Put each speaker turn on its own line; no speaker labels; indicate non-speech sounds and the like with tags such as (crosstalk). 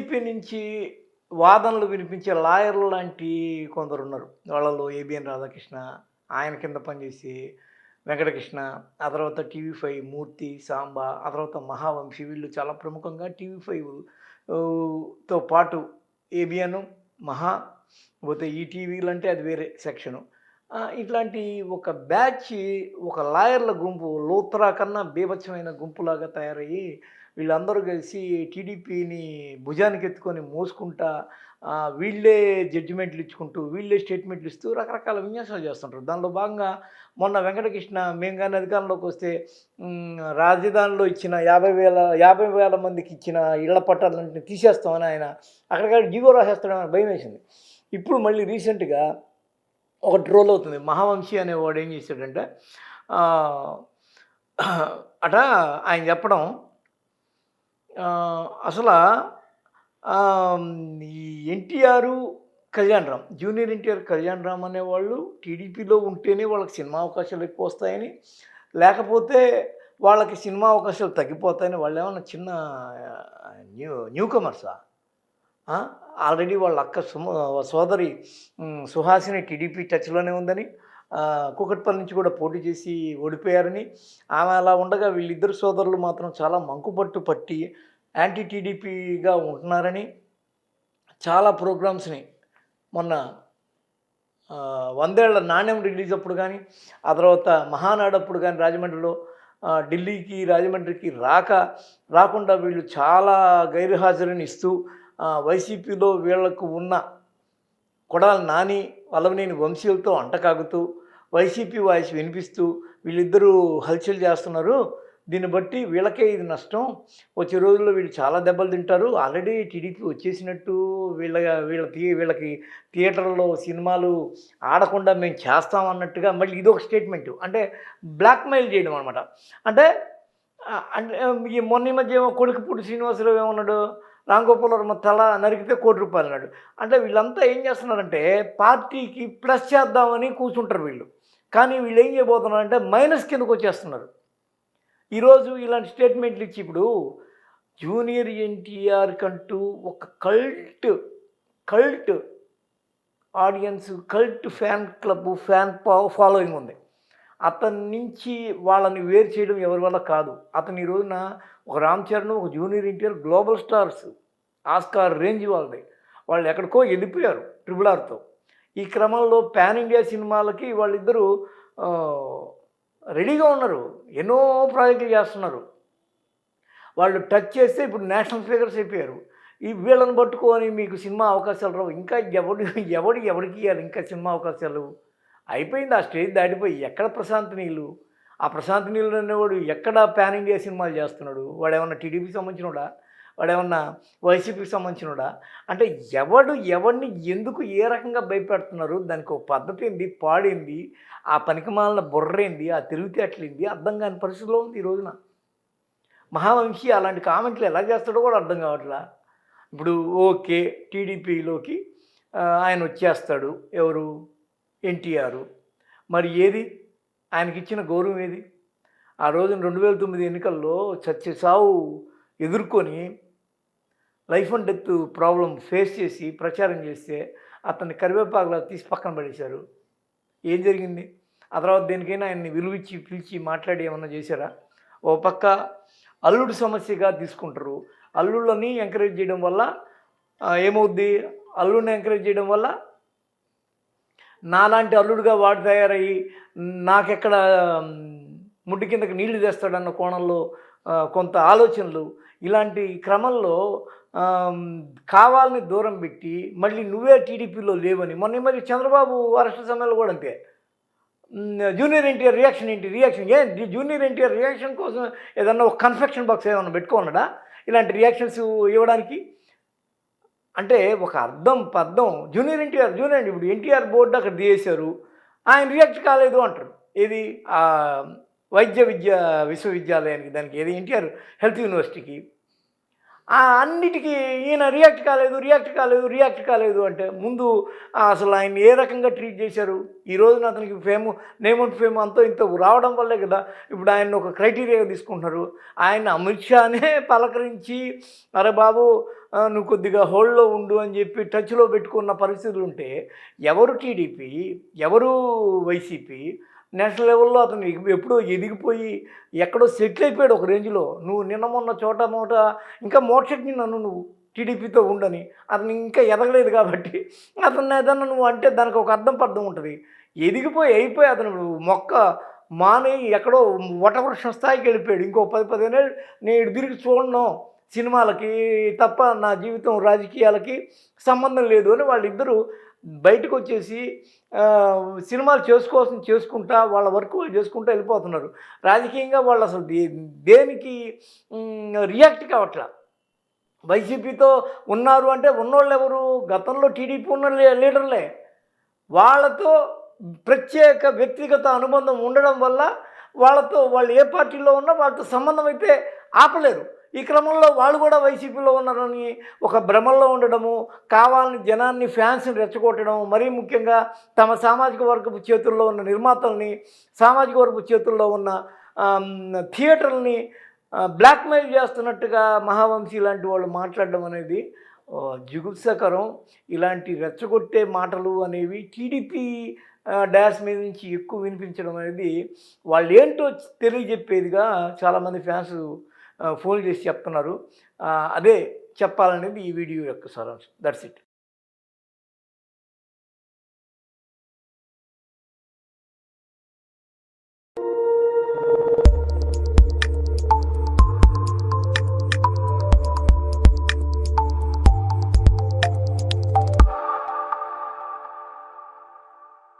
TDP నుంచి వాదనలు వినిపించే లాయర్లు లాంటి కొందరు ఉన్నారు. వాళ్ళలో ఏబిఎన్ రాధాకృష్ణ ఆయన కింద పనిచేసి వెంకటకృష్ణ ఆ తర్వాత టీవీ ఫైవ్ మూర్తి సాంబా ఆ తర్వాత మహావంశీ వీళ్ళు చాలా ప్రముఖంగా టీవీ ఫైవ్తో పాటు ఏబిఎన్ మహా పోతే ఈ టీవీలు అంటే అది వేరే సెక్షను. ఇట్లాంటి ఒక బ్యాచ్ ఒక లాయర్ల గుంపు లోత్రా కన్నా బీభత్సమైన గుంపులాగా తయారయ్యి వీళ్ళందరూ కలిసి టీడీపీని భుజానికి ఎత్తుకొని మోసుకుంటా వీళ్ళే జడ్జిమెంట్లు ఇచ్చుకుంటూ వీళ్ళే స్టేట్మెంట్లు ఇస్తూ రకరకాల విన్యాసాలు చేస్తుంటారు. దానిలో భాగంగా మొన్న వెంకటకృష్ణ మేము కానీ అధికారంలోకి వస్తే రాజధానిలో ఇచ్చిన యాభై వేల యాభై వేల మందికి ఇచ్చిన ఇళ్ళ పట్టాలన్నింటినీ తీసేస్తామని ఆయన అక్కడికక్కడ జీవో రాసేస్తాడని భయం వేసింది ఇప్పుడు మళ్ళీ రీసెంట్గా ఒక ట్రోల్ అవుతుంది. మహావంశీ అనేవాడు ఏం చేశాడంటే అట ఆయన చెప్పడం అసలు ఈ NTR Kalyan Ram junior NTR Kalyan Ram అనేవాళ్ళు టీడీపీలో ఉంటేనే వాళ్ళకి సినిమా అవకాశాలు ఎక్కువ వస్తాయని లేకపోతే వాళ్ళకి సినిమా అవకాశాలు తగ్గిపోతాయని వాళ్ళు ఏమన్నా చిన్న న్యూ న్యూ కమర్సా ఆల్రెడీ వాళ్ళ అక్క సుమ సోదరి సుహాసిని టీడీపీ టచ్లోనే ఉందని కూకట్పల్లి నుంచి కూడా పోటీ చేసి ఓడిపోయారని ఆమె అలా ఉండగా వీళ్ళిద్దరు సోదరులు మాత్రం చాలా మంకుపట్టు పట్టి యాంటీ టీడీపీగా ఉంటున్నారని చాలా ప్రోగ్రామ్స్ని మొన్న వందేళ్ళ నాణ్యం రిలీజ్ అప్పుడు కానీ ఆ తర్వాత మహానాడు అప్పుడు కానీ రాజమండ్రిలో ఢిల్లీకి రాజమండ్రికి రాక రాకుండా వీళ్ళు చాలా గైర్హాజరుని ఇస్తూ వైసీపీలో వీళ్ళకు ఉన్న కొడాలి నాని వల్లభనేని వంశీయులతో అంటకాగుతూ వైసీపీ వాయిస్ వినిపిస్తూ వీళ్ళిద్దరూ హల్చల్ చేస్తున్నారు. దీన్ని బట్టి వీళ్ళకే ఇది నష్టం. వచ్చే రోజుల్లో వీళ్ళు చాలా దెబ్బలు తింటారు. ఆల్రెడీ టీడీపీ వచ్చేసినట్టు వీళ్ళ వీళ్ళ వీళ్ళకి థియేటర్లో సినిమాలు ఆడకుండా మేము చేస్తాం అన్నట్టుగా మళ్ళీ ఇది ఒక స్టేట్మెంట్. అంటే బ్లాక్మెయిల్ చేయడం అనమాట అంటే అంటే ఈ మొన్న ఈ మధ్య ఏమో కొడుకుపూడి శ్రీనివాసరావు ఏమన్నాడు? రాంగోపాలవర్మ తల నరికితే కోటి రూపాయలు అన్నాడు. అంటే వీళ్ళంతా ఏం చేస్తున్నారంటే పార్టీకి ప్లస్ చేద్దామని కూర్చుంటారు వీళ్ళు. కానీ వీళ్ళు ఏం చేయబోతున్నారంటే మైనస్ కిందకు వచ్చేస్తున్నారు. ఈరోజు ఇలాంటి స్టేట్మెంట్లు ఇచ్చి ఇప్పుడు జూనియర్ ఎన్టీఆర్ కంటూ ఒక cult cult audience cult fan club fan following ఉంది. అతని నుంచి వాళ్ళని వేరు చేయడం ఎవరి వల్ల కాదు. అతను ఈ రోజున ఒక రామ్ చరణ్ ఒక junior NTR global stars Oscar range వాళ్ళది. వాళ్ళు ఎక్కడికో వెళ్ళిపోయారు ట్రిపుల్ ఆర్తో. ఈ క్రమంలో పాన్ ఇండియా సినిమాలకి వాళ్ళిద్దరూ రెడీగా ఉన్నారు. ఎన్నో ప్రాజెక్టులు చేస్తున్నారు. వాళ్ళు టచ్ చేస్తే ఇప్పుడు నేషనల్ ఫిగర్స్ అయిపోయారు. ఈ వీళ్ళని పట్టుకొని మీకు సినిమా అవకాశాలు రావు. ఇంకా ఎవడు ఎవడు ఎవరికి ఇవ్వాలి? ఇంకా సినిమా అవకాశాలు? అయిపోయింది. ఆ స్టేజ్ దాటిపోయి ఎక్కడ ప్రశాంత్ నీళ్ళు? ఆ ప్రశాంత్ నీళ్ళు అనేవాడు ఎక్కడ ప్యాన్ ఇండియా సినిమాలు చేస్తున్నాడు? వాడు ఏమన్నా టీడీపీకి సంబంధించినోడా? వాడు ఏమన్నా వైసీపీకి సంబంధించినడా? అంటే ఎవడు ఎవడిని ఎందుకు ఏ రకంగా భయపెడుతున్నారు? దానికి ఒక పద్ధతి ఏంది? పాడింది ఆ పనికిమాలిన బుర్రేంది ఆ తిరుగుతేటలేంది అర్థం కాని పరిస్థితిలో ఉంది ఈ రోజున. మహావంశీ అలాంటి కామెంట్లు ఎలా చేస్తాడో కూడా అర్థం కావట్లా. ఇప్పుడు ఓకే టీడీపీలోకి ఆయన వచ్చేస్తాడు. ఎవరు? ఎన్టీఆర్. మరి ఏది? ఆయనకి ఇచ్చిన గౌరవం ఏది? ఆ రోజున రెండు వేల తొమ్మిది ఎన్నికల్లో చచ్చి సావు ఎదుర్కొని life and death problem face చేసి ప్రచారం చేస్తే అతన్ని కరివేపాకులా తీసి పక్కన పడేశారు. ఏం జరిగింది? ఆ తర్వాత దేనికైనా ఆయన్ని విలువిచ్చి పిలిచి మాట్లాడి ఏమన్నా చేశారా? ఓ పక్క అల్లుడు సమస్యగా తీసుకుంటారు. అల్లుళ్ళని ఎంకరేజ్ చేయడం వల్ల ఏమవుద్ది? అల్లుడిని ఎంకరేజ్ చేయడం వల్ల నాలాంటి అల్లుడుగా వాడు తయారయ్యి నాకెక్కడ ముడ్డు కిందకి నీళ్ళు తెస్తాడన్న కోణంలో కొంత ఆలోచనలు ఇలాంటి క్రమంలో కావాలని దూరం పెట్టి మళ్ళీ నువ్వే టీడీపీలో లేవని మొన్న మరి చంద్రబాబు అరెస్ట్ సమయంలో కూడా అంతే. జూనియర్ ఎన్టీఆర్ రియాక్షన్ ఏంటి? రియాక్షన్ ఏ? జూనియర్ ఎన్టీఆర్ రియాక్షన్ కోసం ఏదన్నా ఒక కన్ఫెక్షన్ బాక్స్ ఏమన్నా పెట్టుకోనడా ఇలాంటి రియాక్షన్స్ ఇవ్వడానికి? అంటే ఒక అర్థం పర్థం జూనియర్ ఎన్టీఆర్ జూనియర్ ఇప్పుడు ఎన్టీఆర్ బోర్డు అక్కడ తీసేశారు ఆయన రియాక్ట్ కాలేదు అంటారు. ఏది? వైద్య విద్య విశ్వవిద్యాలయానికి దానికి ఏది ఎన్టీఆర్ హెల్త్ యూనివర్సిటీకి. అన్నిటికీ ఈయన రియాక్ట్ కాలేదు రియాక్ట్ కాలేదు రియాక్ట్ కాలేదు అంటే ముందు అసలు ఆయన ఏ రకంగా ట్రీట్ చేశారు? ఈ రోజున అతనికి ఫేమ్ నేమ్ అండ్ ఫేమ్ అంతా ఇంత రావడం వల్లే కదా ఇప్పుడు ఆయన ఒక క్రైటీరియా తీసుకుంటున్నారు. ఆయన అమిత్ షానే (laughs) పలకరించి అరే బాబు నువ్వు కొద్దిగా హోల్డ్లో ఉండు అని చెప్పి టచ్లో పెట్టుకున్న పరిస్థితులు ఉంటే ఎవరు టీడీపీ ఎవరు వైసీపీ నేషనల్ లెవెల్లో అతను ఎప్పుడో ఎదిగిపోయి ఎక్కడో సెటిల్ అయిపోయాడు ఒక రేంజ్లో. నువ్వు నిన్న మొన్న చోట మోట ఇంకా మోక్షజ్ఞి నన్ను నువ్వు టీడీపీతో ఉండని. అతను ఇంకా ఎదగలేదు కాబట్టి అతను ఏదన్నా నువ్వు అంటే దానికి ఒక అర్థం పర్థం ఉంటుంది. ఎదిగిపోయి అయిపోయి అతను మొక్క మాని ఎక్కడో వటవృక్షం స్థాయికి వెళ్ళిపోయాడు. ఇంకో పది పదిహేను నేను తిరిగి చూడను. సినిమాలకి తప్ప నా జీవితం రాజకీయాలకి సంబంధం లేదు అని వాళ్ళిద్దరూ బయటకు వచ్చేసి సినిమాలు చేసుకోవాల్సిన చేసుకుంటా వాళ్ళ వర్క్ వాళ్ళు చేసుకుంటా వెళ్ళిపోతున్నారు. రాజకీయంగా వాళ్ళు అసలు దేనికి రియాక్ట్ కావట్లా? వైసీపీతో ఉన్నారు అంటే ఉన్నోళ్ళు ఎవరు? గతంలో టీడీపీ ఉన్న లీడర్లే. వాళ్ళతో ప్రత్యేక వ్యక్తిగత అనుబంధం ఉండడం వల్ల వాళ్ళతో వాళ్ళు ఏ పార్టీలో ఉన్నా వాళ్ళతో సంబంధం అయితే ఆపలేరు. ఈ క్రమంలో వాళ్ళు కూడా వైసీపీలో ఉన్నారని ఒక భ్రమల్లో ఉండడము కావాలని జనాన్ని ఫ్యాన్స్ని రెచ్చగొట్టడం మరీ ముఖ్యంగా తమ సామాజిక వర్గపు చేతుల్లో ఉన్న నిర్మాతల్ని సామాజిక వర్గపు చేతుల్లో ఉన్న థియేటర్ని బ్లాక్మెయిల్ చేస్తున్నట్టుగా మహావంశీ లాంటి వాళ్ళు మాట్లాడడం అనేది ఓ, జుగుప్సకరం. ఇలాంటి రెచ్చగొట్టే మాటలు అనేవి టీడీపీ డాష్ మీద నుంచి ఎక్కువ వినిపించడం అనేది వాళ్ళు ఏంటో తెలియజెప్పేదిగా చాలామంది ఫ్యాన్స్ ఫోన్ చేసి చెప్తున్నారు. అదే చెప్పాలనేది ఈ వీడియో యొక్క సారాంశం. That's it